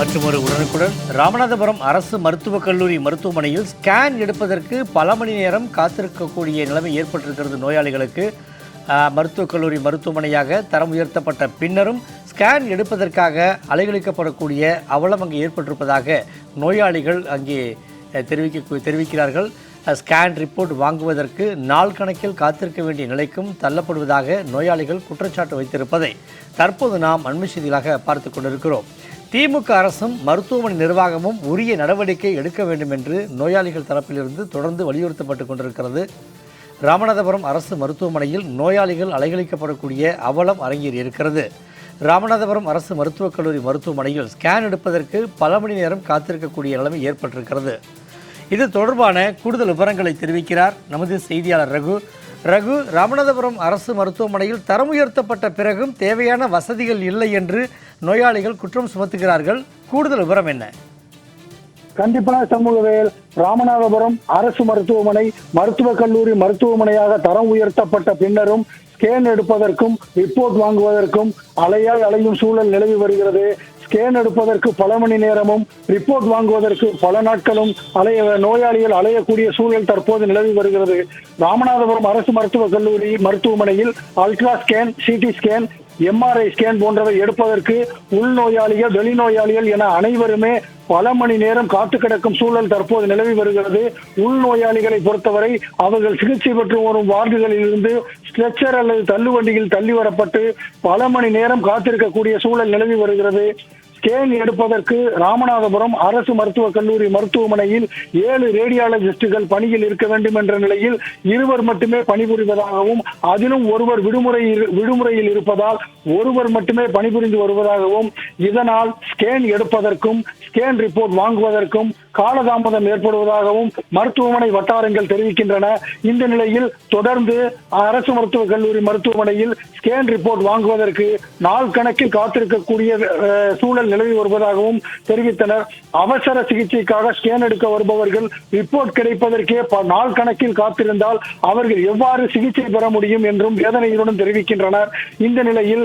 மற்றும் ஒரு உடனுக்குடன் ராமநாதபுரம் அரசு மருத்துவக் கல்லூரி மருத்துவமனையில் ஸ்கேன் எடுப்பதற்கு பல மணி நேரம் காத்திருக்கக்கூடிய நிலைமை ஏற்பட்டிருக்கிறது நோயாளிகளுக்கு. மருத்துவக் கல்லூரி மருத்துவமனையாக தரம் உயர்த்தப்பட்ட பின்னரும் ஸ்கேன் எடுப்பதற்காக அலைகழிக்கப்படக்கூடிய அவலம் அங்கே ஏற்பட்டிருப்பதாக நோயாளிகள் அங்கே தெரிவிக்க தெரிவிக்கிறார்கள். ஸ்கேன் ரிப்போர்ட் வாங்குவதற்கு நாள் கணக்கில் காத்திருக்க வேண்டிய நிலைக்கும் தள்ளப்படுவதாக நோயாளிகள் குற்றச்சாட்டு வைத்திருப்பதை தற்போது நாம் அண்மை செய்திகளாக பார்த்து கொண்டிருக்கிறோம். திமுக அரசும் மருத்துவமனை நிர்வாகமும் உரிய நடவடிக்கை எடுக்க வேண்டும் என்று நோயாளிகள் தரப்பிலிருந்து தொடர்ந்து வலியுறுத்தப்பட்டு கொண்டிருக்கிறது. ராமநாதபுரம் அரசு மருத்துவமனையில் நோயாளிகள் அலைகழிக்கப்படக்கூடிய அவலம் அரங்கேறி இருக்கிறது ராமநாதபுரம் அரசு மருத்துவக் கல்லூரி மருத்துவமனையில் ஸ்கேன் எடுப்பதற்கு பல மணி நேரம் காத்திருக்கக்கூடிய நிலைமை ஏற்பட்டிருக்கிறது. இது தொடர்பான கூடுதல் விவரங்களை தெரிவிக்கிறார் நமது செய்தியாளர் ரகு. ரகு ராமநாதபுரம் அரசு மருத்துவமனையில் தரம் உயர்த்தப்பட்ட பிறகும் தேவையான வசதிகள் இல்லை என்று நோயாளிகள் குற்றம் சுமத்துகிறார்கள். கூடுதல் விவரம் என்ன? கண்டிப்பாக சமூகவேல் ராமநாதபுரம் அரசு மருத்துவமனை மருத்துவக் கல்லூரி மருத்துவமனையாக தரம் உயர்த்தப்பட்ட பின்னரும் ஸ்கேன் எடுப்பதற்கும் ரிப்போர்ட் வாங்குவதற்கும் அலையாய் அலையும் சூழல் நிலவி வருகிறது. ஸ்கேன் எடுப்பதற்கு பல மணி நேரமும் ரிப்போர்ட் வாங்குவதற்கு பல நாட்களும் அலைய நோயாளிகள் அலையக்கூடிய சூழல் தற்போது நிலவி வருகிறது. ராமநாதபுரம் அரசு மருத்துவக் கல்லூரி மருத்துவமனையில் ultra scan CT scan MRI scan போன்றவை எடுப்பதற்கு உள்நோயாளிகள் வெளிநோயாளிகள் என அனைவருமே பல மணி நேரம் காத்து கிடக்கும் சூழல் தற்போது நிலவி வருகிறது. உள்நோயாளிகளை பொறுத்தவரை அவர்கள் சிகிச்சை பெற்று வரும் வார்டுகளில் இருந்து ஸ்ட்ரெச்சர் அல்லது தள்ளுவண்டியில் தள்ளி வரப்பட்டு பல மணி நேரம் காத்திருக்கக்கூடிய சூழல் நிலவி வருகிறது. ஸ்கேன் எடுப்பதற்கு ராமநாதபுரம் அரசு மருத்துவக் கல்லூரி மருத்துவமனையில் ஏழு ரேடியாலஜிஸ்டுகள் பணியில் இருக்க வேண்டும் என்ற நிலையில் இருவர் மட்டுமே பணிபுரிவதாகவும் அதிலும் ஒருவர் விடுமுறை விடுமுறையில் இருப்பதால் ஒருவர் மட்டுமே பணிபுரிந்து வருவதாகவும் இதனால் ஸ்கேன் எடுப்பதற்கும் ஸ்கேன் ரிப்போர்ட் வாங்குவதற்கும் காலதாமதம் ஏற்படுவதாகவும் மருத்துவமனை வட்டாரங்கள் தெரிவிக்கின்றன. இந்த நிலையில் தொடர்ந்து அரசு மருத்துவக் கல்லூரி மருத்துவமனையில் ஸ்கேன் ரிப்போர்ட் வாங்குவதற்கு நாள் கணக்கில் காத்திருக்கக்கூடிய சூழல் நிலவி வருவதாகவும் தெரிவித்தனர். அவசர சிகிச்சைக்காக ஸ்கேன் எடுக்க வருபவர்கள் ரிப்போர்ட் கிடைப்பதற்கே நாள் கணக்கில் காத்திருந்தால் அவர்கள் எவ்வாறு சிகிச்சை பெற முடியும் என்றும் வேதனையுடன் தெரிவிக்கின்றனர். இந்த நிலையில்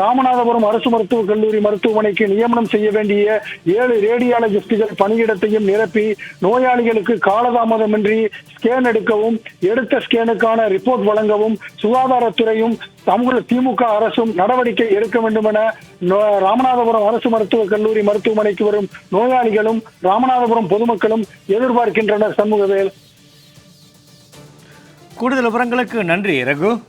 ராமநாதபுரம் அரசு மருத்துவக் கல்லூரி மருத்துவமனைக்கு நியமனம் செய்ய வேண்டிய ஏழு ரேடியாலஜிஸ்டுகள் பணியிடத்தையும் நிரப்பி நோயாளிகளுக்கு காலதாமதமின்றி ஸ்கேன் எடுக்கவும் எடுத்த ஸ்கேனுக்கான ரிப்போர்ட் வழங்கவும் சுகாதாரத்துறையும் தமிழக திமுக அரசும் நடவடிக்கை எடுக்க வேண்டும் என ராமநாதபுரம் அரசு மருத்துவக் கல்லூரி மருத்துவமனைக்கு வரும் நோயாளிகளும் ராமநாதபுரம் பொதுமக்களும் எதிர்பார்க்கின்றனர் சண்முகவேல். கூடுதல் விவரங்களுக்கு நன்றி ரகு.